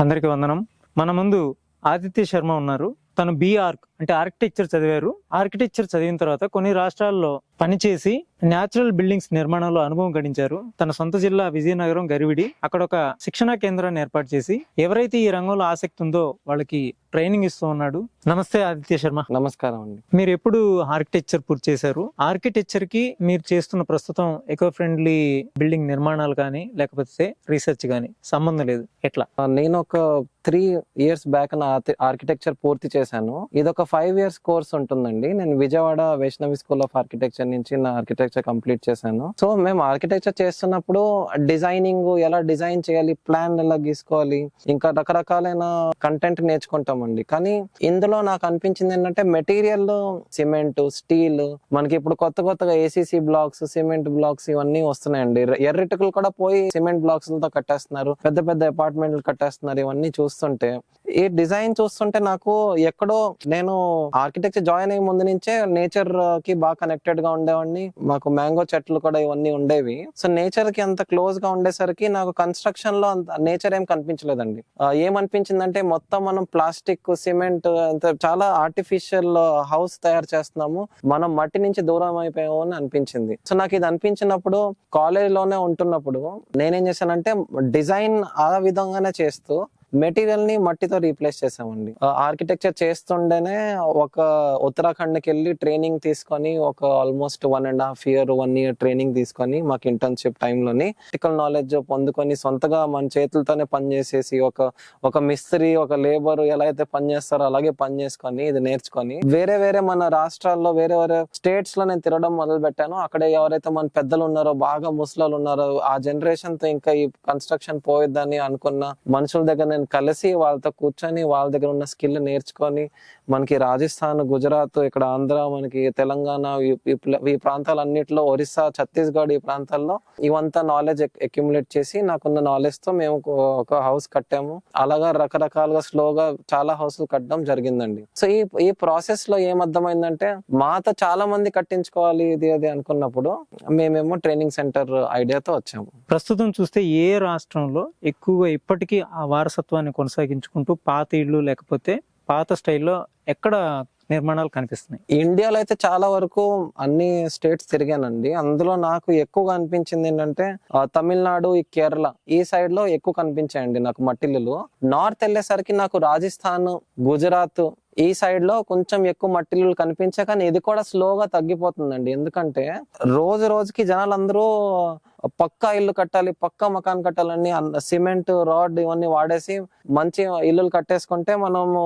అందరికీ వందనం. మన ముందు ఆదిత్య శర్మ ఉన్నారు. తను బీఆర్క్ అంటే ఆర్కిటెక్చర్ చదివారు. ఆర్కిటెక్చర్ చదివిన తర్వాత కొన్ని రాష్ట్రాల్లో పనిచేసి న్యాచురల్ బిల్డింగ్స్ నిర్మాణంలో అనుభవం గడించారు. తన సొంత జిల్లా విజయనగరం గరివిడి. అక్కడ ఒక శిక్షణా కేంద్రాన్ని ఏర్పాటు చేసి ఎవరైతే ఈ రంగంలో ఆసక్తి ఉందో వాళ్ళకి ట్రైనింగ్ ఇస్తూ ఉన్నాడు. నమస్తే ఆదిత్య శర్మ. నమస్కారం అండి. మీరు ఎప్పుడు ఆర్కిటెక్చర్ పూర్తి చేశారు? ఆర్కిటెక్చర్కి మీరు చేస్తున్న ప్రస్తుతం ఎకో ఫ్రెండ్లీ బిల్డింగ్ నిర్మాణాలు కానీ లేకపోతే రీసెర్చ్ కానీ సంబంధం లేదు. ఎట్లా? నేను ఒక త్రీ ఇయర్స్ బ్యాక్ నా ఆర్కిటెక్చర్ పూర్తి చేశాను. ఇది ఒక ఫైవ్ ఇయర్స్ కోర్స్ ఉంటుందండి. నేను Vijayawada Vaishnavi school of architecture నుంచి నా ఆర్కిటెక్చర్ కంప్లీట్ చేశాను. సో మేము ఆర్కిటెక్చర్ చేస్తున్నప్పుడు డిజైనింగ్ ఎలా డిజైన్ చేయాలి ప్లాన్ ఎలా గీసుకోవాలి ఇంకా రకరకాలైన కంటెంట్ నేర్చుకుంటామండి. కానీ ఇందులో నాకు అనిపించింది ఏంటంటే మెటీరియల్ సిమెంట్ స్టీల్ మనకి ఇప్పుడు కొత్త కొత్తగా ఏసీసీ బ్లాక్స్ సిమెంట్ బ్లాక్స్ ఇవన్నీ వస్తున్నాయండి. ఎర్రిటికలు కూడా పోయి సిమెంట్ బ్లాక్స్తో కట్టేస్తున్నారు పెద్ద పెద్ద అపార్ట్మెంట్లు కట్టేస్తున్నారు ఇవన్నీ చూస్తుంటే ఈ డిజైన్ చూస్తుంటే నాకు ఎక్కడో నేను ఆర్కిటెక్చర్ జాయిన్ అయ్యే ముందు నుంచే నేచర్ uh, కి బాగా కనెక్టెడ్గా ఉండేవాడిని. మాకు మ్యాంగో చెట్లు కూడా ఇవన్నీ ఉండేవి. సో నేచర్కి అంత క్లోజ్గా ఉండేసరికి నాకు కన్స్ట్రక్షన్లో అంత నేచర్ ఏం కనిపించలేదండి. ఏమనిపించిందంటే మొత్తం మనం ప్లాస్టిక్ సిమెంట్ uh, అంత చాలా ఆర్టిఫిషియల్ హౌస్ uh, తయారు చేస్తున్నాము. మనం మట్టి నుంచి దూరం అయిపోయాము అని అనిపించింది. సో నాకు ఇది అనిపించినప్పుడు కాలేజ్లోనే ఉంటున్నప్పుడు నేనేం చేశానంటే డిజైన్ ఆ విధంగానే చేస్తూ మెటీరియల్ని మట్టితో రీప్లేస్ చేసామండి. ఆర్కిటెక్చర్ చేస్తుండేనే ఒక ఉత్తరాఖండ్కి వెళ్ళి ట్రైనింగ్ తీసుకొని ఒక almost one and half year one year training తీసుకొని మాకు ఇంటర్న్షిప్ టైంలోని టెక్నికల్ నాలెడ్జ్ పొందుకొని సొంతగా మన చేతులతోనే పని చేసేసి ఒక ఒక మిస్త్రి ఒక లేబర్ ఎలా అయితే పని చేస్తారో అలాగే పని చేసుకొని ఇది నేర్చుకొని వేరే వేరే మన రాష్ట్రాల్లో వేరే వేరే స్టేట్స్లో నేను తిరగడం మొదలు పెట్టాను అక్కడ ఎవరైతే మన పెద్దలు ఉన్నారో బాగా ముసలాలు ఉన్నారో ఆ జనరేషన్తో ఇంకా ఈ కన్స్ట్రక్షన్ పోయిద్దని అనుకున్న మనుషుల దగ్గర నేను కలిసి వాళ్ళతో కూర్చొని వాళ్ళ దగ్గర ఉన్న స్కిల్ నేర్చుకొని మనకి రాజస్థాన్ గుజరాత్ ఇక్కడ ఆంధ్ర మనకి తెలంగాణ ఈ- ప్రాంతాలన్నిటిలో ఒరిస్సా ఛత్తీస్గఢ్ ఈ ప్రాంతాల్లో ఇవంతా నాలెడ్జ్ అక్యుములేట్ చేసి నాకున్న నాలెడ్జ్తో మేము ఒక- హౌస్ కట్టాము. అలాగా రకరకాలుగా స్లోగా చాలా హౌస్లు కట్టడం జరిగిందండి. సో ఈ ఈ ప్రాసెస్లో ఏమర్థమైందంటే మాతో చాలా మంది కట్టించుకోవాలి ఇది అది అనుకున్నప్పుడు మేమేమో ట్రైనింగ్ సెంటర్ ఐడియాతో వచ్చాము. ప్రస్తుతం చూస్తే ఏ రాష్ట్రంలో ఎక్కువగా ఇప్పటికీ ఆ వారసత్వ తత్వాన్ని కొనసాగించుకుంటూ పాత ఇళ్ళు లేకపోతే పాత స్టైల్లో ఎక్కడ నిర్మాణాలు కనిపిస్తున్నాయి? ఇండియాలో అయితే చాలా వరకు అన్ని స్టేట్స్ తిరిగానండి. అందులో నాకు ఎక్కువగా అనిపించింది ఏంటంటే తమిళనాడు ఈ కేరళ ఈ సైడ్లో ఎక్కువ కనిపించాయండి నాకు మట్టిల్లులు. నార్త్ వెళ్ళేసరికి నాకు రాజస్థాన్ గుజరాత్ ఈ సైడ్లో కొంచెం ఎక్కువ మట్టిల్లు కనిపించే కానీ ఇది కూడా స్లోగా తగ్గిపోతుందండి. ఎందుకంటే రోజు రోజుకి జనాలందరూ పక్కా ఇల్లు కట్టాలి పక్కా మకాన్ కట్టాలని సిమెంట్ రాడ్ ఇవన్నీ వాడేసి మంచి ఇల్లులు కట్టేసుకుంటే మనము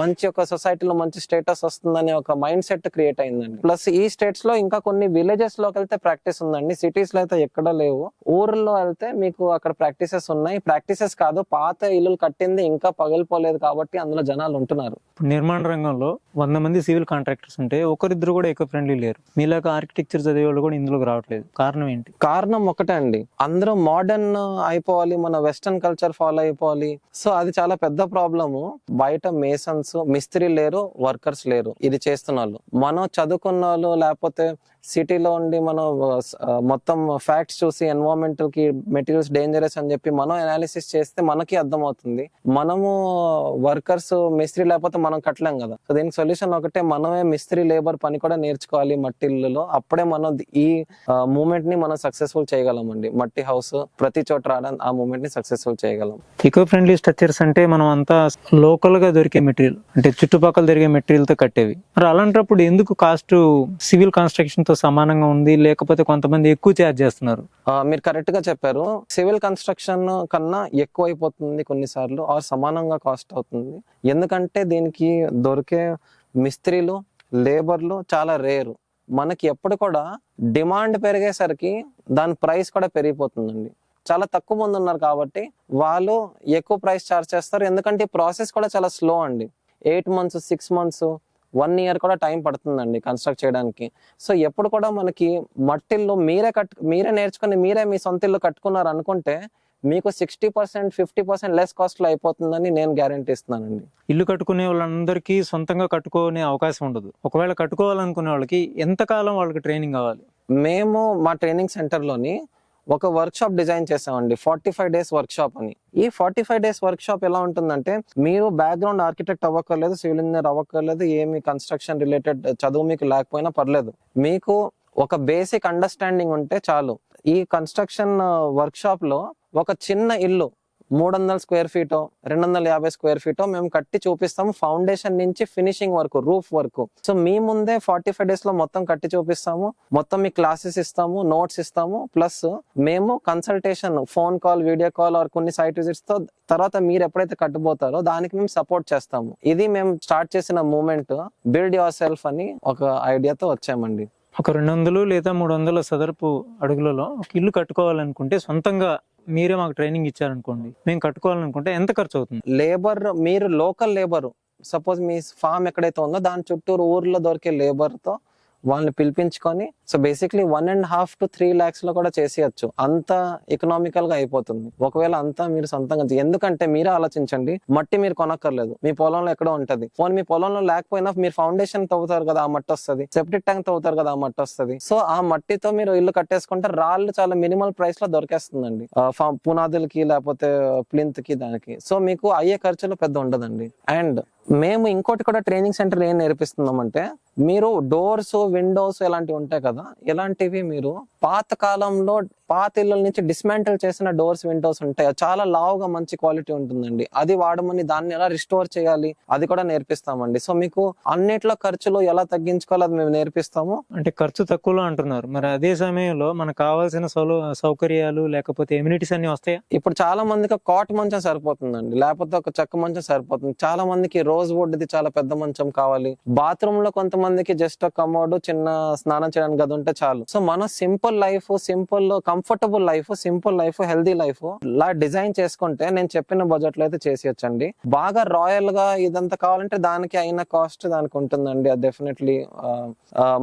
మంచి ఒక సొసైటీలో మంచి స్టేటస్ వస్తుందనే ఒక మైండ్ సెట్ క్రియేట్ అయిందండి. ప్లస్ ఈ స్టేట్స్లో ఇంకా కొన్ని విలేజెస్లోకి వెళ్తే ప్రాక్టీస్ ఉందండి. సిటీస్లో అయితే ఎక్కడ లేవు. ఊర్లో వెళ్తే మీకు అక్కడ ప్రాక్టీసెస్ ఉన్నాయి. ప్రాక్టీసెస్ కాదు పాత ఇల్లులు కట్టింది ఇంకా పగిలిపోలేదు కాబట్టి అందులో జనాలు ఉంటున్నారు. ఇప్పుడు నిర్మాణ రంగంలో వంద మంది సివిల్ కాంట్రాక్టర్స్ ఉంటే ఒకరిద్దరు కూడా ఎకో ఫ్రెండ్లీ లేరు. మీలాగా ఆర్కిటెక్చర్ చదివే వాళ్ళు కూడా ఇందులోకి రావట్లేదు. కారణం ఏంటి? కారణం కారణం ఒకటే అండి. అందరూ మోడర్న్ అయిపోవాలి మన వెస్టర్న్ కల్చర్ ఫాలో అయిపోవాలి. సో అది చాలా పెద్ద ప్రాబ్లము. బయట మేసన్స్ మిస్త్రీ లేరు వర్కర్స్ లేరు. ఇది చేస్తున్న వాళ్ళు. మనం చదువుకున్న వాళ్ళు లేకపోతే సిటీలో ఉండి మనం మొత్తం ఫ్యాక్ట్స్ చూసి ఎన్వైరన్మెంటల్కి మెటీరియల్స్ డేంజరస్ అని చెప్పి మనం అనాలిసిస్ చేస్తే మనకి అర్థమవుతుంది. మనము వర్కర్స్ మిస్త్రీ లేకపోతే మనం కట్టలేం కదా. సో దీనికి సొల్యూషన్ ఒకటే మనమే మిస్త్రీ లేబర్ పని కూడా నేర్చుకోవాలి మట్టి అప్పుడే మనం ఈ మూమెంట్ని మనం సక్సెస్ఫుల్ చేయగలమండి. మట్టి హౌస్ ప్రతి చోట రావడం ఆ మూమెంట్ని సక్సెస్ఫుల్ చేయగలం. ఎకో ఫ్రెండ్లీ స్ట్రక్చర్స్ అంటే మనం అంతా లోకల్గా దొరికే మెటీరియల్ అంటే చుట్టుపక్కల దొరికే మెటీరియల్తో కట్టేవి. మరి అలాంటప్పుడు ఎందుకు కాస్ట్ సివిల్ కన్స్ట్రక్షన్తో సమానంగా ఉంది లేకపోతే కొంతమంది ఎక్కువ ఛార్జ్ చేస్తున్నారు. మీరు కరెక్ట్గా చెప్పారు. సివిల్ కన్స్ట్రక్షన్ కన్నా ఎక్కువ అయిపోతుంది కొన్నిసార్లు ఆర్ సమానంగా కాస్ట్ అవుతుంది. ఎందుకంటే దీనికి దొరికే మిస్త్రీలు లేబర్లు చాలా రేరు మనకి ఎప్పుడు కూడా డిమాండ్ పెరిగేసరికి దాని ప్రైస్ కూడా పెరిగిపోతుందండి. చాలా తక్కువ మంది ఉన్నారు కాబట్టి వాళ్ళు ఎక్కువ ప్రైస్ చార్జ్ చేస్తారు. ఎందుకంటే ప్రాసెస్ కూడా చాలా స్లో అండి. Eight months six months one year కూడా టైం పడుతుందండి కన్స్ట్రక్ట్ చేయడానికి. సో ఎప్పుడు కూడా మనకి మట్టిల్లో మీరే కట్ మీరే నేర్చుకుని మీరే మీ సొంత ఇల్లు కట్టుకున్నారు అనుకుంటే మీకు sixty percent fifty percent less కాస్ట్లో అయిపోతుందని నేను గ్యారంటీ ఇస్తున్నానండి. ఇల్లు కట్టుకునే వాళ్ళందరికీ సొంతంగా కట్టుకునే అవకాశం ఉండదు. ఒకవేళ కట్టుకోవాలనుకునే వాళ్ళకి ఎంతకాలం వాళ్ళకి ట్రైనింగ్ కావాలి? మేము మా ట్రైనింగ్ సెంటర్లోని ఒక వర్క్షాప్ డిజైన్ చేసామండి forty five days workshop అని. ఈ forty five days workshop ఎలా ఉంటుందంటే మీరు బ్యాక్గ్రౌండ్ ఆర్కిటెక్ట్ అవ్వక్కర్లేదు సివిల్ ఇంజనీర్ అవ్వక్కర్లేదు ఏమి కన్స్ట్రక్షన్ రిలేటెడ్ చదువు మీకు లేకపోయినా పర్లేదు. మీకు ఒక బేసిక్ అండర్స్టాండింగ్ ఉంటే చాలు. ఈ కన్స్ట్రక్షన్ వర్క్షాప్లో uh, ఒక చిన్న ఇల్లు మూడు వందల స్క్వేర్ ఫీటో రెండు వందల యాభై స్క్వేర్ ఫీటో మేము కట్టి చూపిస్తాము ఫౌండేషన్ నుంచి ఫినిషింగ్ వరకు రూఫ్ వరకు. సో మీ ముందే ఫార్టీ ఫైవ్ డేస్లో మొత్తం కట్టి చూపిస్తాము మొత్తం మీ క్లాసెస్ ఇస్తాము నోట్స్ ఇస్తాము ప్లస్ మేము consultation phone call video call or కొన్ని సైట్ విజిట్స్తో తర్వాత మీరు ఎప్పుడైతే కట్టుబోతారో దానికి మేము సపోర్ట్ చేస్తాము. ఇది మేము స్టార్ట్ చేసిన మూమెంట్ బిల్డ్ యువర్ సెల్ఫ్ అని ఒక ఐడియాతో వచ్చామండి. ఒక రెండు వందలు లేదా మూడు వందల సదరపు అడుగులలో ఒక ఇల్లు కట్టుకోవాలనుకుంటే సొంతంగా మీరే మాకు ట్రైనింగ్ ఇచ్చారనుకోండి. మేము కట్టుకోవాలనుకుంటే ఎంత ఖర్చు అవుతుంది? లేబర్ మీరు లోకల్ లేబర్ సపోజ్ మీ ఫామ్ ఎక్కడైతే ఉందో దాని చుట్టూరు ఊర్లో దొరికే లేబర్తో వాళ్ళని పిలిపించుకొని so basically one and half to three ల్యాక్స్లో కూడా చేసేయచ్చు. అంత ఎకనామికల్గా అయిపోతుంది. ఒకవేళ అంతా మీరు సొంతంగా ఎందుకంటే మీరే ఆలోచించండి మట్టి మీరు కొనక్కర్లేదు. మీ పొలంలో ఎక్కడో ఉంటది. పోనీ మీ పొలంలో లేకపోయినా మీరు ఫౌండేషన్ తవ్వుతారు కదా ఆ మట్టి వస్తుంది. సెప్టిక్ ట్యాంక్ తవ్వుతారు కదా ఆ మట్టి వస్తుంది. సో ఆ మట్టితో మీరు ఇల్లు కట్టేసుకుంటే రాళ్ళు చాలా మినిమల్ ప్రైస్లో దొరికేస్తుందండి. పునాదులకి లేకపోతే ప్లింత్కి దానికి. సో మీకు అయ్యే ఖర్చులు పెద్ద ఉండదండి. అండ్ మేము ఇంకోటి కూడా ట్రైనింగ్ సెంటర్ ఏం నేర్పిస్తున్నామంటే మీరు డోర్స్ విండోస్ ఇలాంటివి ఉంటాయి కదా ఇలాంటివి మీరు? పాత కాలంలో పాత ఇళ్ళ నుంచి డిస్మాంటిల్ చేసిన డోర్స్ విండోస్ ఉంటాయి. చాలా లావుగా మంచి క్వాలిటీ ఉంటుందండి. అది వాడమని దాన్ని ఎలా రిస్టోర్ చేయాలి? అది కూడా నేర్పిస్తామండి. సో మీకు అన్నిట్లో ఖర్చులు ఎలా తగ్గించుకోవాలో అది మేము నేర్పిస్తాము. అంటే ఖర్చు తక్కువలో అంటున్నారు. మరి అదే సమయంలో మనకు కావాల్సిన సౌకర్యాలు లేకపోతే ఎమ్యూనిటీస్ అన్ని వస్తాయా? ఇప్పుడు చాలా మందికి కాట్ మంచం సరిపోతుందండి. లేకపోతే ఒక చెక్క మంచం సరిపోతుంది. చాలా మందికి రోజ్ వుడ్ ది చాలా పెద్ద మంచం కావాలి. బాత్రూమ్లో కొంతమందికి జస్ట్ ఒక కమోడ్ చిన్న స్నానం చేయడానికి గది ఉంటే చాలు. సో మనం simple life simple comfortable life simple life healthy life ఇలా డిజైన్ చేసుకుంటే నేను చెప్పిన బడ్జెట్లో అయితే చేసేయచ్చండి. బాగా రాయల్గా ఇదంతా కావాలంటే దానికి అయిన కాస్ట్ దానికి ఉంటుందండి. అది డెఫినెట్లీ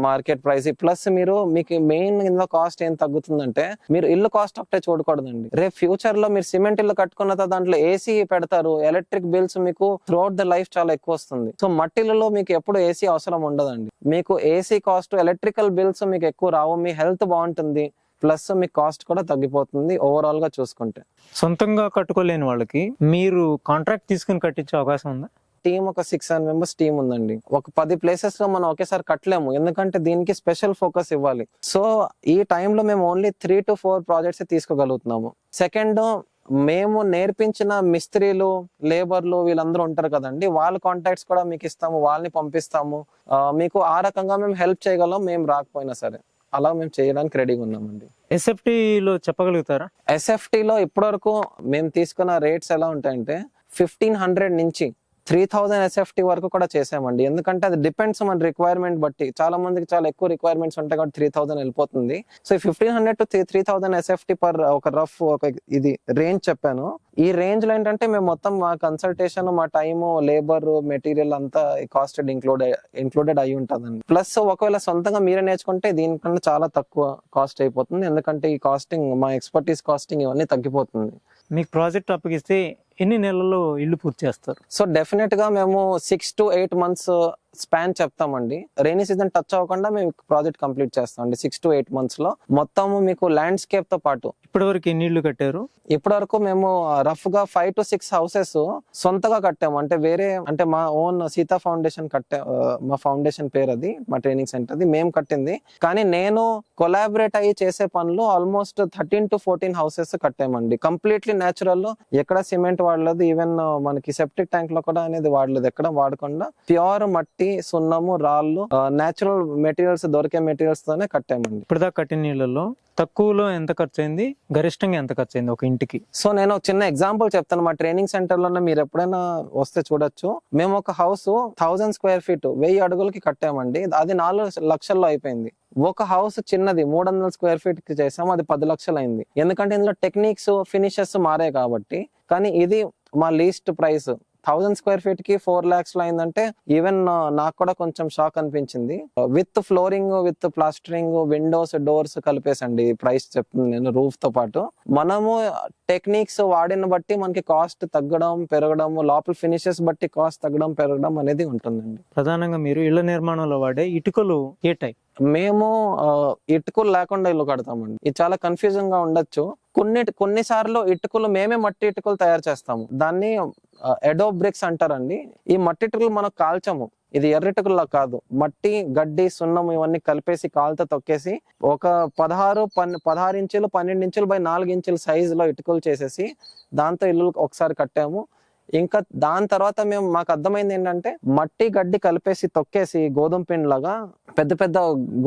మార్కెట్ ప్రైస్ ప్లస్ మీరు మీకు మెయిన్ ఇందులో కాస్ట్ ఏం తగ్గుతుందంటే మీరు ఇల్లు కాస్ట్ ఒకటే చూడకూడదండి. రేపు ఫ్యూచర్లో మీరు సిమెంట్ ఇల్లు కట్టుకున్న తర్వాత దాంట్లో ఏసీ పెడతారు ఎలక్ట్రిక్ బిల్స్ మీకు త్రూఅవుట్ ద లైఫ్ చాలా ఎక్కువ వస్తుంది. సో మట్టిలలో మీకు ఎప్పుడు ఏసీ అవసరం ఉండదండి. మీకు ఏసీ కాస్ట్ ఎలక్ట్రికల్ బిల్స్ మీకు ఎక్కువ రావు మీ హెల్త్ బాగుంటుంది. ప్లస్ మీ కాస్ట్ కూడా తగ్గిపోతుంది ఓవరాల్గా చూసుకుంటే. సొంతంగా కట్టుకోలేని వాళ్ళకి మీరు కాంట్రాక్ట్ తీసుకుని కట్టించే అవకాశం ఉందా? టీమ్ ఒక సిక్స్ సెవెన్ మెంబర్స్ టీమ్ ఉందండి. ఒక పది ప్లేసెస్లో మనం ఒకేసారి కట్టలేము. ఎందుకంటే దీనికి స్పెషల్ ఫోకస్ ఇవ్వాలి. సో ఈ టైంలో మేము only three to four projects తీసుకోగలుగుతున్నాము. Second మేము నేర్పించిన మిస్త్రీలు లేబర్లు వీళ్ళందరూ ఉంటారు కదండి. వాళ్ళ కాంటాక్ట్స్ కూడా మీకు ఇస్తాము వాళ్ళని పంపిస్తాము. మీకు ఆ రకంగా మేము హెల్ప్ చేయగలం మేము రాకపోయినా సరే. అలా మేము చేయడానికి రెడీగా ఉన్నామండి. SFT లో చెప్పగలుగుతారా? ఎస్ఎఫ్టీ లో ఇప్పటివరకు మేము తీసుకున్న రేట్స్ ఎలా ఉంటాయంటే ఫిఫ్టీన్ హండ్రెడ్ నుంచి త్రీ థౌజండ్ ఎస్ఎఫ్టీ వరకు కూడా చేసామండి. ఎందుకంటే అది డిపెండ్స్ మన రిక్వైర్మెంట్ బట్టి. చాలా మందికి చాలా ఎక్కువ రిక్వైర్మెంట్స్ ఉంటాయి కాబట్టి త్రీ థౌసండ్ వెళ్ళిపోతుంది. So fifteen hundred to three three thousand SFT per ఒక రఫ్ ఒక ఇది రేంజ్ చెప్పాను. ఈ రేంజ్లో ఏంటంటే మేము మొత్తం మా కన్సల్టేషన్ మా టైము లేబర్ మెటీరియల్ అంతా కాస్ట్ ఇంక్లూడ్ ఇంక్లూడెడ్ అయి ఉంటుందండి. ప్లస్ ఒకవేళ సొంతంగా మీరే నేర్చుకుంటే దీనికన్నా చాలా తక్కువ కాస్ట్ అయిపోతుంది. ఎందుకంటే ఈ కాస్టింగ్ మా ఎక్స్పర్టీస్ కాస్టింగ్ ఇవన్నీ తగ్గిపోతుంది. మీకు ప్రాజెక్ట్ అప్పగిస్తే ఎన్ని నెలల్లో ఇల్లు పూర్తి చేస్తారు? సో డెఫినెట్గా మేము six to eight months span చెప్తామండి. రైనీ సీజన్ టచ్ అవ్వకుండా మేము ప్రాజెక్ట్ కంప్లీట్ చేస్తామండి సిక్స్ టు ఎయిట్ మంత్స్లో మొత్తం మీకు ల్యాండ్స్కేప్తో పాటు ఇప్పటివరకు ఎన్ని ఇల్లు కట్టారు? ఇప్పటి వరకు మేము రఫ్గా ఫైవ్ టు సిక్స్ హౌసెస్ సొంతగా కట్టాము. అంటే వేరే అంటే మా ఓన్ సీతా ఫౌండేషన్ కట్టా మా ఫౌండేషన్ పేరు అది మా ట్రైనింగ్ సెంటర్ అది మేము కట్టింది. కానీ నేను కొలాబరేట్ అయ్యి చేసే పనులు almost thirteen to fourteen houses కట్టామండి. Completely natural ఎక్కడ సిమెంట్ వాడలేదు. ఈవెన్ మనకి సెప్టిక్ ట్యాంక్లో కూడా అనేది వాడలేదు. ఎక్కడ వాడకుండా ప్యూర్ మట్టి సున్నము రాళ్ళు న్యాచురల్ మెటీరియల్స్ దొరికే మెటీరియల్స్ తోనే కట్టామండి. ఇప్పటిదాకా కట్టిన ఇళ్ళలో తక్కువలో ఎంత ఖర్చు అయింది గరిష్టంగా ఎంత ఖర్చు అయింది ఒక ఇంటికి? సో నేను ఒక చిన్న ఎగ్జాంపుల్ చెప్తాను. మా ట్రైనింగ్ సెంటర్లోనే మీరు ఎప్పుడైనా వస్తే చూడొచ్చు. మేము ఒక హౌస్ థౌజండ్ స్క్వేర్ ఫీట్ వెయ్యి అడుగులకి కట్టామండి. అది నాలుగు లక్షల్లో అయిపోయింది. ఒక హౌస్ చిన్నది మూడు వందల స్క్వేర్ ఫీట్కి చేసాం. అది పది లక్షలు అయింది ఎందుకంటే ఇందులో టెక్నిక్స్ ఫినిషెస్ మారాయి కాబట్టి. కానీ ఇది మా లీస్ట్ ప్రైస్ థౌజండ్ స్క్వేర్ ఫీట్కి ఫోర్ లాక్స్లో అయిందంటే ఈవెన్ నాకు కూడా కొంచెం షాక్ అనిపించింది. With flooring with plastering windows doors కలిపేసండి price చెప్తుంది నేను రూఫ్తో పాటు. మనము టెక్నిక్స్ వాడిన బట్టి మనకి కాస్ట్ తగ్గడం పెరగడం లోపల ఫినిషెస్ బట్టి కాస్ట్ తగ్గడం పెరగడం అనేది ఉంటుందండి. ప్రధానంగా మీరు ఇళ్ళ నిర్మాణంలో వాడే ఇటుకలు ఏ టైప్? మేము ఇటుకలు లేకుండా ఇల్లు కడతామండి. ఇది చాలా కన్ఫ్యూజన్గా ఉండొచ్చు. కొన్ని కొన్నిసార్లు ఇటుకలు మేమే మట్టి ఇటుకలు తయారు చేస్తాము. దాన్ని ఎడో బ్రిక్స్ అంటారండి. ఈ మట్టి ఇటుకలు మనం కాల్చము. ఇది ఎర్రిటుకల్లా కాదు. మట్టి గడ్డి సున్నం ఇవన్నీ కలిపేసి కాలుతో తొక్కేసి ఒక పదహారు పన్ పదహారు ఇంచులు పన్నెండు ఇంచులు బై నాలుగు ఇంచుల సైజులో ఇటుకలు చేసేసి దాంతో ఇల్లు ఒకసారి కట్టాము. ఇంకా దాని తర్వాత మేము మాకు అర్థమైంది ఏంటంటే మట్టి గడ్డి కలిపేసి తొక్కేసి గోధుమ పిండి లాగా పెద్ద పెద్ద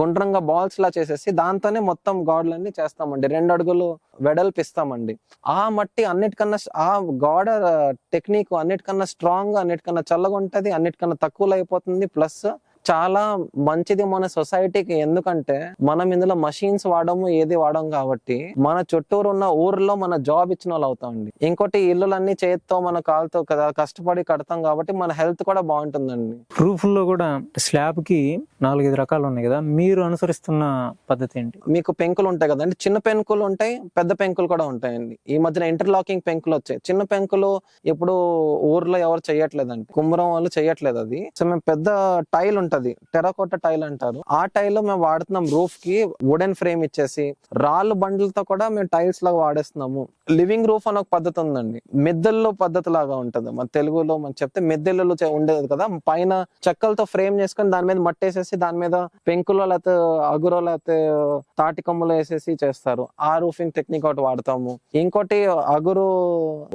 గుండ్రంగా బాల్స్ లా చేసేసి దాంతోనే మొత్తం గాడ్లన్నీ చేస్తామండి. రెండు అడుగులు వెడల్పిస్తామండి ఆ మట్టి అన్నిటికన్నా ఆ గాడ టెక్నిక్ అన్నిటికన్నా స్ట్రాంగ్ అన్నిటికన్నా చల్లగా ఉంటుంది అన్నిటికన్నా తక్కువలో అయిపోతుంది ప్లస్ చాలా మంచిది మన సొసైటీకి. ఎందుకంటే మనం ఇందులో మషీన్స్ వాడము ఏది వాడము కాబట్టి మన చుట్టూరు ఉన్న ఊర్లో మన జాబ్ ఇచ్చిన వాళ్ళు అవుతామండి. ఇంకోటి ఇల్లులన్నీ చేత్తో మన కాలుతో కదా కష్టపడి కడతాం కాబట్టి మన హెల్త్ కూడా బాగుంటుందండి. రూఫ్లో కూడా స్లాబ్కి నాలుగైదు రకాలు ఉన్నాయి కదా. మీరు అనుసరిస్తున్న పద్ధతి ఏంటి? మీకు పెంకులు ఉంటాయి కదండి. చిన్న పెంకులు ఉంటాయి పెద్ద పెంకులు కూడా ఉంటాయండి. ఈ మధ్యన ఇంటర్లాకింగ్ పెంకులు వచ్చాయి. చిన్న పెంకులు ఇప్పుడు ఊర్లో ఎవరు చేయట్లేదండి. కుమ్మరం వాళ్ళు చేయట్లేదు అది. సో మేము పెద్ద టైల్ ఉంటది టెరాకోట టైల్ అంటారు. ఆ టైల్ మేము వాడుతున్నాం రూఫ్కి వుడెన్ ఫ్రేమ్ ఇచ్చేసి రాళ్ళు బండ్లతో కూడా మేము టైల్స్ లాగా వాడేస్తున్నాము. లివింగ్ రూఫ్ అని ఒక పద్ధతి ఉందండి. మిద్దెల్లో పద్ధతి లాగా ఉంటది. మన తెలుగులో మనం చెప్తే మిద్దెల్లో ఉండేది కదా. పైన చెక్కలతో ఫ్రేమ్ చేసుకొని దాని మీద మట్టేసేసి దాని మీద పెంకులో లేకపోతే అగురో లేకపోతే తాటి కొమ్మలు వేసేసి చేస్తారు. ఆ రూఫింగ్ టెక్నిక్ ఒకటి వాడతాము. ఇంకోటి అగురు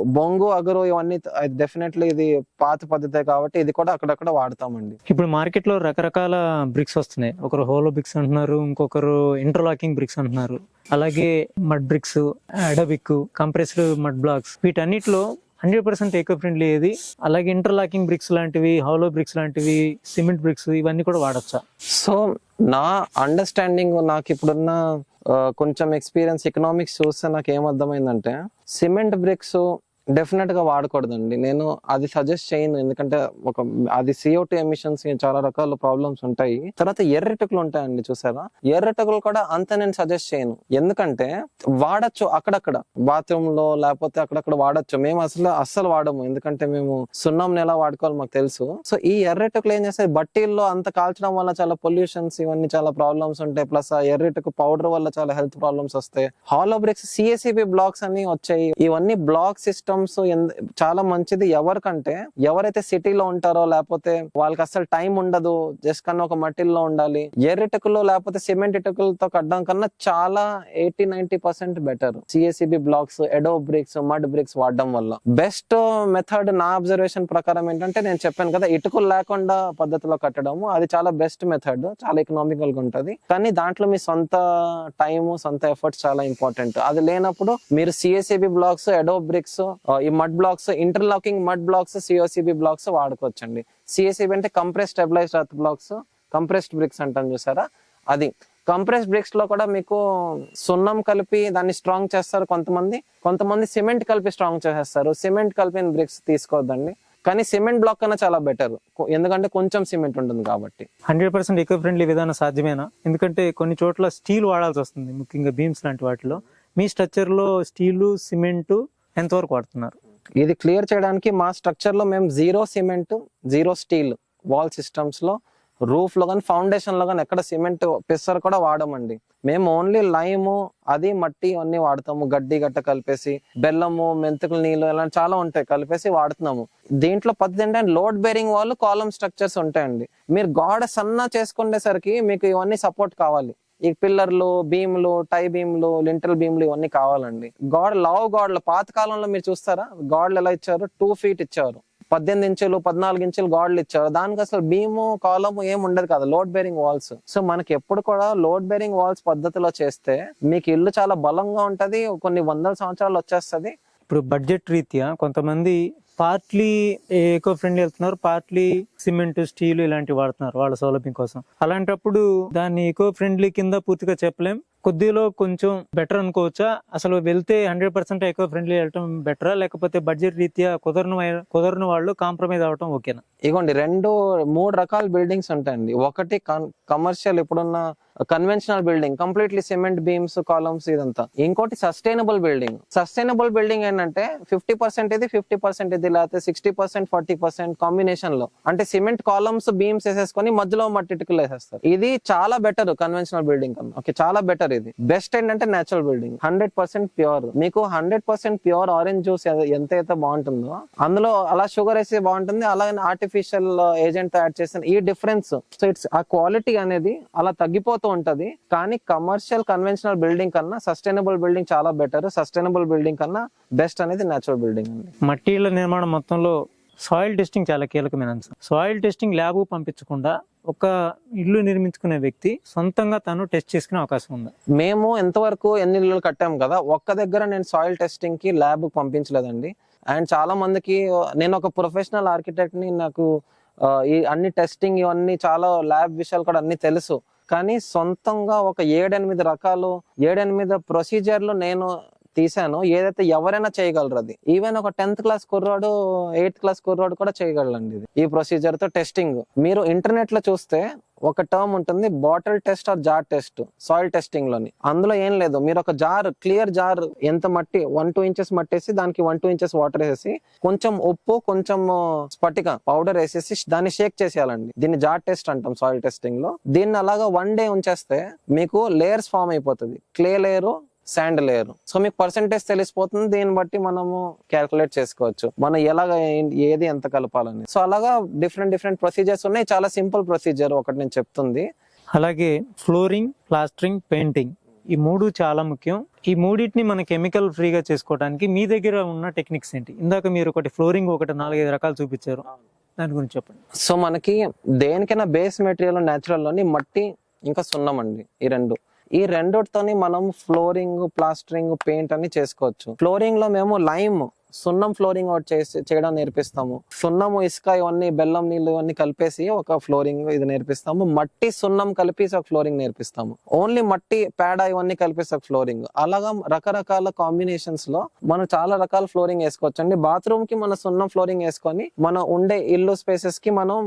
బొంగు అగురు ఇవన్నీ డెఫినెట్లీ ఇది పాత పద్ధతే కాబట్టి ఇది కూడా అక్కడక్కడ వాడతామండి. ఇప్పుడు మార్కెట్లో రకరకాల బ్రిక్స్ వస్తున్నాయి. ఒకరు హోలో బ్రిక్స్ అంటున్నారు ఇంకొకరు ఇంటర్లాకింగ్ బ్రిక్స్ అంటున్నారు. అలాగే mud bricks అడబిక్ compressed mud blocks వీటన్నిటిలో హండ్రెడ్ పర్సెంట్ ఎక్కువ ఫ్రెండ్లీ ఏది? అలాగే ఇంటర్లాకింగ్ బ్రిక్స్ లాంటివి హౌలో బ్రిక్స్ లాంటివి సిమెంట్ బ్రిక్స్ ఇవన్నీ కూడా వాడచ్చా? సో నా అండర్స్టాండింగ్ నాకు ఇప్పుడున్న కొంచెం ఎక్స్పీరియన్స్ ఎకనామిక్స్ చూస్తే నాకు ఏమర్థమైందంటే సిమెంట్ బ్రిక్స్ డెఫినెట్గా వాడకూడదండి. నేను అది సజెస్ట్ చేయను. ఎందుకంటే ఒక అది సిఓ టూ ఎమిషన్స్ చాలా రకాల ప్రాబ్లమ్స్ ఉంటాయి. తర్వాత ఎర్రటకులు ఉంటాయండి చూసారా? ఎర్రటకులు కూడా అంత నేను సజెస్ట్ చేయను. ఎందుకంటే వాడచ్చు అక్కడక్కడ. బాత్రూమ్లో లేకపోతే అక్కడక్కడ వాడచ్చు. మేము అసలు అస్సలు వాడము. ఎందుకంటే మేము సున్నం ఎలా వాడుకోవాలి మాకు తెలుసు. సో ఈ ఎర్రటకులు ఏం చేస్తాయి? బట్టీల్లో అంత కాల్చడం వల్ల చాలా పొల్యూషన్స్ ఇవన్నీ చాలా ప్రాబ్లమ్స్ ఉంటాయి. ప్లస్ ఆ ఎర్రటకు పౌడర్ వల్ల చాలా హెల్త్ ప్రాబ్లమ్స్ వస్తాయి. హాలో బ్రిక్స్ సిఎస్సిబి బ్లాక్స్ అని వచ్చాయి. ఇవన్నీ బ్లాక్ ఎగ్జామ్స్ చాలా మంచిది ఎవరికంటే ఎవరైతే సిటీలో ఉంటారో లేకపోతే వాళ్ళకి అసలు టైం ఉండదు జస్ట్ కన్నా ఒక మట్టిల్లో ఉండాలి. ఎర్ర ఎర్రిటకులు లేకపోతే సిమెంట్ ఇటుకలతో కట్టడం కన్నా చాలా eighty ninety percent better. CSCB blocks adobe bricks mud bricks వాడడం వల్ల. బెస్ట్ మెథడ్ నా అబ్జర్వేషన్ ప్రకారం ఏంటంటే నేను చెప్పాను కదా ఇటుకలు లేకుండా పద్ధతిలో కట్టడము అది చాలా బెస్ట్ మెథడ్ చాలా ఎకనామికల్గా ఉంటది. కానీ దాంట్లో మీ సొంత టైం సొంత ఎఫర్ట్స్ చాలా ఇంపార్టెంట్. అది లేనప్పుడు మీరు సిఎస్సిబి బ్లాక్స్ ఎడో బ్రిక్స్ ఈ mud blocks interlocking mud blocks COCB blocks వాడుకోవచ్చండి. CSEB అంటే compress stabilized earth blocks compressed bricks అంటాం చూసారా? అది. కంప్రెస్ బ్రిక్స్లో కూడా మీకు సున్నం కలిపి దాన్ని స్ట్రాంగ్ చేస్తారు కొంతమంది. కొంతమంది సిమెంట్ కలిపి స్ట్రాంగ్ చేసేస్తారు. సిమెంట్ కలిపిన బ్రిక్స్ తీసుకోవద్దండి. కానీ సిమెంట్ బ్లాక్ కన్నా చాలా బెటర్ ఎందుకంటే కొంచెం సిమెంట్ ఉంటుంది కాబట్టి. హండ్రెడ్ పర్సెంట్ ఎకో ఫ్రెండ్లీ విధానం సాధ్యమేనా? ఎందుకంటే కొన్ని చోట్ల స్టీల్ వాడాల్సి వస్తుంది. ముఖ్యంగా బీమ్స్ లాంటి వాటిలో. మీ స్ట్రక్చర్లో స్టీలు సిమెంట్ ఎంతవరకు వాడుతున్నారు. ఇది క్లియర్ చేయడానికి మా స్ట్రక్చర్లో మేము zero cement zero steel wall సిస్టమ్స్లో రూఫ్లో కానీ ఫౌండేషన్లో కానీ ఎక్కడ సిమెంట్ పిස්සర్ కూడా వాడమండి. మేము ఓన్లీ లైమ్ అది మట్టి అన్ని వాడతాము. గడ్డి గట్ట కలిపేసి బెల్లము మెంతుకుల నీళ్ళు ఇలాంటి చాలా ఉంటాయి. కలిపేసి వాడుతున్నాము. దీంట్లో పద్ధతి ఏంటంటే లోడ్ బేరింగ్ వాళ్ళు కాలమ్ స్ట్రక్చర్స్ ఉంటాయండి. మీరు గోడ సన్న చేసుకునేసరికి మీకు ఇవన్నీ సపోర్ట్ కావాలి. ఈ పిల్లర్లు బీమ్లు టై బీమ్లు లింటల్ బీమ్లు ఇవన్నీ కావాలండి. గోడ లావ్ గోడలు పాత కాలంలో మీరు చూస్తారా? గోడలు ఎలా ఇచ్చారు? టూ ఫీట్ ఇచ్చారు. పద్దెనిమిది ఇంచులు పద్నాలుగు ఇంచులు గోడలు ఇచ్చారు. దానికి అసలు బీము కాలము ఏం ఉండదు కదా లోడ్ బేరింగ్ వాల్స్. సో మనకి ఎప్పుడు కూడా లోడ్ బేరింగ్ వాల్స్ పద్ధతిలో చేస్తే మీకు ఇల్లు చాలా బలంగా ఉంటది కొన్ని వందల సంవత్సరాలు వచ్చేస్తుంది. ఇప్పుడు బడ్జెట్ రీత్యా కొంతమంది పార్ట్లీ ఎకో ఫ్రెండ్లీ వెళ్తున్నారు పార్ట్లీ సిమెంట్ స్టీల్ ఇలాంటివి వాడుతున్నారు వాళ్ళ సౌలభ్యం కోసం. అలాంటప్పుడు దాన్ని ఎకో ఫ్రెండ్లీ కింద పూర్తిగా చెప్పలేం. కొద్దిలో కొంచెం బెటర్ అనుకోవచ్చా? అసలు వెళ్తే హండ్రెడ్ పర్సెంట్ ఎకో ఫ్రెండ్లీ వెళ్ళటం బెటరా లేకపోతే బడ్జెట్ రీత్యా కుదరని కుదరని వాళ్ళు కాంప్రమైజ్ అవటం ఓకేనా ఇగోండి రెండు మూడు రకాల బిల్డింగ్స్ ఉంటాయండి. ఒకటి కమర్షియల్ ఇప్పుడున్న conventional building completely cement beams columns ఇదంతా. ఇంకోటి సస్టైనబుల్ బిల్డింగ్ సస్టైనబుల్ బిల్డింగ్ ఏంటంటే ఫిఫ్టీ పర్సెంట్ ఇది ఫిఫ్టీ పర్సెంట్ ఇది లేకపోతే సిక్స్టీ పర్సెంట్ ఫార్టీ పర్సెంట్ కాంబినేషన్లో. అంటే సిమెంట్ కాలమ్స్ బీమ్స్ వేసేసుకొని మధ్యలో మట్టి ఇటుకలు వేసేస్తారు. ఇది చాలా బెటర్ కన్వెన్షనల్ బిల్డింగ్ కన్నా. ఓకే చాలా బెటర్ ఇది. బెస్ట్ ఏంటంటే natural building hundred percent pure మీకు hundred percent pure orange juice ఎంత అయితే బాగుంటుందో అందులో అలా షుగర్ వేసి బాగుంటుంది అలాగే ఆర్టిఫిషియల్ ఏజెంట్ యాడ్ చేసిన ఈ డిఫరెన్స్ సో ఇట్స్ ఆ క్వాలిటీ అనేది అలా తగ్గిపోతూ ఉంటది. కానీ కమర్షియల్ కన్వెన్షనల్ బిల్డింగ్ కన్నా సస్టైనబుల్ బిల్డింగ్ చాలా బెటర్ సస్టైనబుల్ బిల్డింగ్ కన్నా బెస్ట్ అనేది నేచురల్ బిల్డింగ్ అండి. మట్టి నిర్మాణం మొత్తంలో సాయిల్ టెస్టింగ్ చాలా కీలకమైన అంశం. సాయిల్ టెస్టింగ్ ల్యాబ్ పంపించకుండా ఒక ఇల్లు నిర్మించుకునే వ్యక్తి సొంతంగా తను టెస్ట్ చేసుకునే అవకాశం ఉంది. మేము ఎంతవరకు ఎన్ని ఇళ్ళు కట్టాము కదా ఒక్క దగ్గర నేను సాయిల్ టెస్టింగ్కి ల్యాబ్ పంపించలేదండి. అండ్ చాలా మందికి నేను ఒక ప్రొఫెషనల్ ఆర్కిటెక్ట్ని నాకు ఈ అన్ని టెస్టింగ్ ఇవన్నీ చాలా ల్యాబ్ విషయాలు కూడా అన్ని తెలుసు. కానీ సొంతంగా ఒక ఏడెనిమిది రకాలు ఏడెనిమిది ప్రొసీజర్లు నేను తీసాను ఏదైతే ఎవరైనా చేయగలరు అది. ఈవెన్ ఒక టెన్త్ క్లాస్ కుర్రాడు ఎయిత్ క్లాస్ కుర్రాడు కూడా చేయగలండి ఇది. ఈ ప్రొసీజర్తో టెస్టింగ్ మీరు ఇంటర్నెట్లో చూస్తే ఒక టర్మ్ ఉంటుంది bottle test or jar test soil టెస్టింగ్లోని. అందులో ఏం లేదు. మీరు ఒక జార్ క్లియర్ జార్ ఎంత మట్టి వన్ టూ ఇంచెస్ మట్టేసి దానికి వన్ టూ ఇంచెస్ వాటర్ వేసేసి కొంచెం ఉప్పు కొంచెం స్పటిక పౌడర్ వేసేసి దాన్ని షేక్ చేసేయాలండి. దీన్ని జార్ టెస్ట్ అంటాం సాయిల్ టెస్టింగ్లో. దీన్ని అలాగా వన్ డే ఉంచేస్తే మీకు లేయర్స్ ఫామ్ అయిపోతుంది. Clay layer sand layer so మీకు పర్సంటేజ్ తెలిసిపోతుంది. దీన్ని బట్టి మనము క్యాల్కులేట్ చేసుకోవచ్చు. మనం ఎలాగ ఏది ఎంత కలపాలని. సో అలాగా డిఫరెంట్ డిఫరెంట్ ప్రొసీజర్స్ ఉన్నాయి. చాలా సింపుల్ ప్రొసీజర్ ఒకటి నేను చెప్తుంది. అలాగే ఫ్లోరింగ్ ప్లాస్టరింగ్ పెయింటింగ్ ఈ మూడు చాలా ముఖ్యం. ఈ మూడింటిని మన కెమికల్ ఫ్రీగా చేసుకోవడానికి మీ దగ్గర ఉన్న టెక్నిక్స్ ఏంటి? ఇందాక మీరు ఒకటి ఫ్లోరింగ్ ఒకటి నాలుగైదు రకాలు చూపించారు. దాని గురించి చెప్పండి. సో మనకి దేనికైనా బేస్ మెటీరియల్ న్యాచురల్లోని మట్టి ఇంకా సున్నం అండి. ఈ రెండు. ఈ రెండిటితోని మనం ఫ్లోరింగ్ ప్లాస్టరింగ్ పెయింట్ అని చేసుకోవచ్చు. ఫ్లోరింగ్లో మేము లైమ్ సున్నం ఫ్లోరింగ్ అవుట్ చేసి చేయడం నేర్పిస్తాము. సున్నము ఇసుక ఇవన్నీ బెల్లం నీళ్ళు ఇవన్నీ కలిపేసి ఒక ఫ్లోరింగ్ ఇది నేర్పిస్తాము. మట్టి సున్నం కలిపేసి ఒక ఫ్లోరింగ్ నేర్పిస్తాము. ఓన్లీ మట్టి పేడ ఇవన్నీ కలిపేసి ఒక ఫ్లోరింగ్. అలాగా రకరకాల కాంబినేషన్స్లో మనం చాలా రకాల ఫ్లోరింగ్ వేసుకోవచ్చు అండి బాత్రూమ్కి మన సున్నం ఫ్లోరింగ్ వేసుకొని మనం ఉండే ఇల్లు స్పేసెస్కి మనం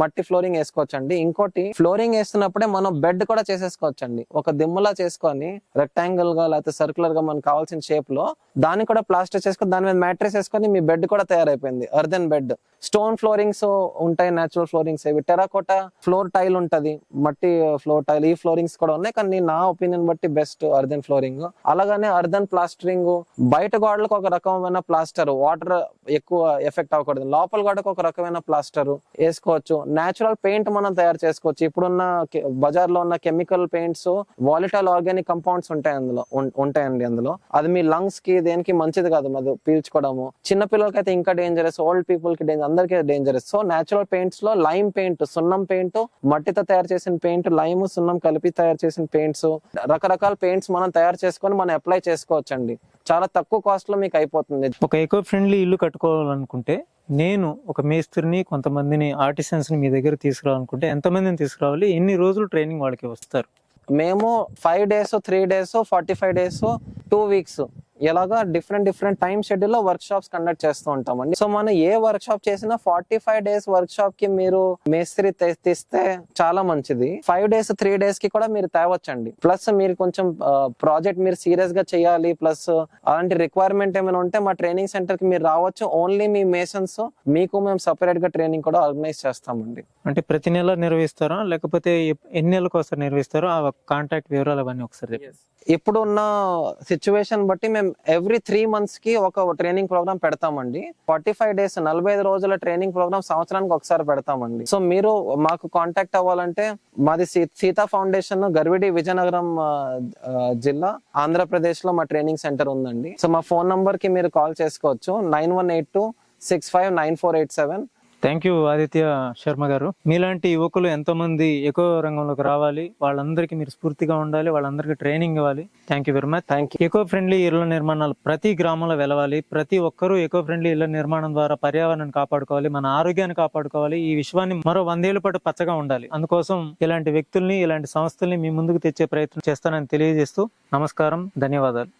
మట్టి ఫ్లోరింగ్ వేసుకోవచ్చు అండి ఇంకోటి ఫ్లోరింగ్ వేస్తున్నప్పుడే మనం బెడ్ కూడా చేసేసుకోవచ్చు అండి ఒక దిమ్మలా చేసుకొని రెక్టాంగిల్గా లేకపోతే సర్కులర్గా మనకు కావాల్సిన షేప్లో దాన్ని కూడా ప్లాస్టర్ చేసుకొని దాని మీద మ్యాట్రెస్ వేసుకొని మీ బెడ్ కూడా తయారైపోయింది. Earthen bed. స్టోన్ ఫ్లోరింగ్స్ ఉంటాయి న్యాచురల్ ఫ్లోరింగ్స్ ఇవి టెరాకోటా ఫ్లోర్ టైల్ ఉంటది. మట్టి ఫ్లోర్ టైల్ ఈ ఫ్లోరింగ్స్ కూడా ఉన్నాయి. కానీ నా ఒపీనియన్ బట్టి బెస్ట్ అర్దన్ ఫ్లోరింగ్. అలాగనే అర్దన్ ప్లాస్టరింగ్. బయట గోడలకు ఒక రకమైన ప్లాస్టర్. వాటర్ ఎక్కువ ఎఫెక్ట్ అవ్వకూడదు. లోపల గోడకు ఒక రకమైన ప్లాస్టర్ వేసుకోవచ్చు. నేచురల్ పెయింట్ మనం తయారు చేసుకోవచ్చు. ఇప్పుడున్న బజార్లో బజార్లో ఉన్న chemical paints volatile organic compounds ఉంటాయి అందులో ఉంటాయండి అందులో. అది మీ లంగ్స్కి దేనికి మంచిది కాదు. మరి పీల్చు చిన్న పిల్లలకైతే ఇంకా డేంజరస్ ఓల్డ్ పీపుల్కి డేంజర్ అందరికీ డేంజరస్ సో నేచురల్ పెయింట్స్లో లైమ్ పెయింట్ సున్నం పెయింట్ మట్టితో తయారు చేసిన పెయింట్ లైమ్ సున్నం కలిపి తయారు చేసిన పెయింట్స్ రకరకాల పెయింట్స్ మనం తయారు చేసుకొని మనం అప్లై చేసుకోవచ్చు అండి చాలా తక్కువ కాస్ట్లో మీకు అయిపోతుంది. ఒక ఎకో ఫ్రెండ్లీ ఇల్లు కట్టుకోవాలనుకుంటే నేను ఒక మేస్త్రిని కొంతమందిని ఆర్టిసన్స్ని మీ దగ్గర తీసుకురావాలనుకుంటే ఎంతమందిని తీసుకురావాలి? ఎన్ని రోజులు ట్రైనింగ్ వాళ్ళకి వస్తారు? మేము five days three days forty five days two weeks ఇలాగా డిఫరెంట్ డిఫరెంట్ టైం షెడ్యూల్లో వర్క్ షాప్స్ కండక్ట్ చేస్తూ ఉంటామండి. సో మనం ఏ వర్క్ షాప్ చేసినా ఫార్టీ ఫైవ్ డేస్ వర్క్ షాప్కి మీరు మేస్త్రి తెస్తే చాలా మంచిది. ఫైవ్ డేస్ త్రీ డేస్కి కూడా మీరు తేవచ్చండి. ప్లస్ మీరు కొంచెం ప్రాజెక్ట్ మీరు సీరియస్గా చేయాలి. ప్లస్ అలాంటి రిక్వైర్మెంట్ ఏమైనా ఉంటే మా ట్రైనింగ్ సెంటర్కి మీరు రావచ్చు. ఓన్లీ మీ మేసన్స్ మీకు మేము సపరేట్గా ట్రైనింగ్ కూడా ఆర్గనైజ్ చేస్తామండి. అంటే ప్రతి నెల నిర్వహిస్తారా? లేకపోతే ఎన్ని నెలలకు ఒకసారి నిర్వహిస్తారో? ఆ కాంటాక్ట్ వివరాలు అవన్నీ ఒకసారి. ఇప్పుడు ఉన్న సిచ్యువేషన్ బట్టి మేము ఎవ్రీ త్రీ మంత్స్కి ఒక ట్రైనింగ్ ప్రోగ్రామ్ పెడతామండి. ఫార్టీ ఫైవ్ డేస్ నలభై ఐదు రోజుల ట్రైనింగ్ ప్రోగ్రామ్ సంవత్సరానికి ఒకసారి పెడతామండి. సో మీరు మాకు కాంటాక్ట్ అవ్వాలంటే మాది సీ- సీతా ఫౌండేషన్ గర్విడి విజయనగరం జిల్లా ఆంధ్రప్రదేశ్లో మా ట్రైనింగ్ సెంటర్ ఉందండి. సో మా ఫోన్ నంబర్కి మీరు కాల్ చేసుకోవచ్చు. Nine one eight two six five nine four eight seven. Thank you Aditya Sharma garu. మీలాంటి యువకులు ఎంతో మంది ఎకో రంగంలోకి రావాలి వాళ్ళందరికీ మీరు స్ఫూర్తిగా ఉండాలి వాళ్ళందరికీ ట్రైనింగ్ ఇవ్వాలి. Thank you very much thank you eco friendly ఇళ్ళ నిర్మాణాలు ప్రతి గ్రామంలో వెలవాలి. ప్రతి ఒక్కరూ ఎకో ఫ్రెండ్లీ ఇళ్ళ నిర్మాణం ద్వారా పర్యావరణాన్ని కాపాడుకోవాలి మన ఆరోగ్యాన్ని కాపాడుకోవాలి. ఈ విశ్వాన్ని మరో వందేళ్ళ పాటు పచ్చగా ఉండాలి. అందుకోసం ఇలాంటి వ్యక్తుల్ని ఇలాంటి సంస్థల్ని మీ ముందుకు తెచ్చే ప్రయత్నం చేస్తానని తెలియజేస్తూ నమస్కారం ధన్యవాదాలు.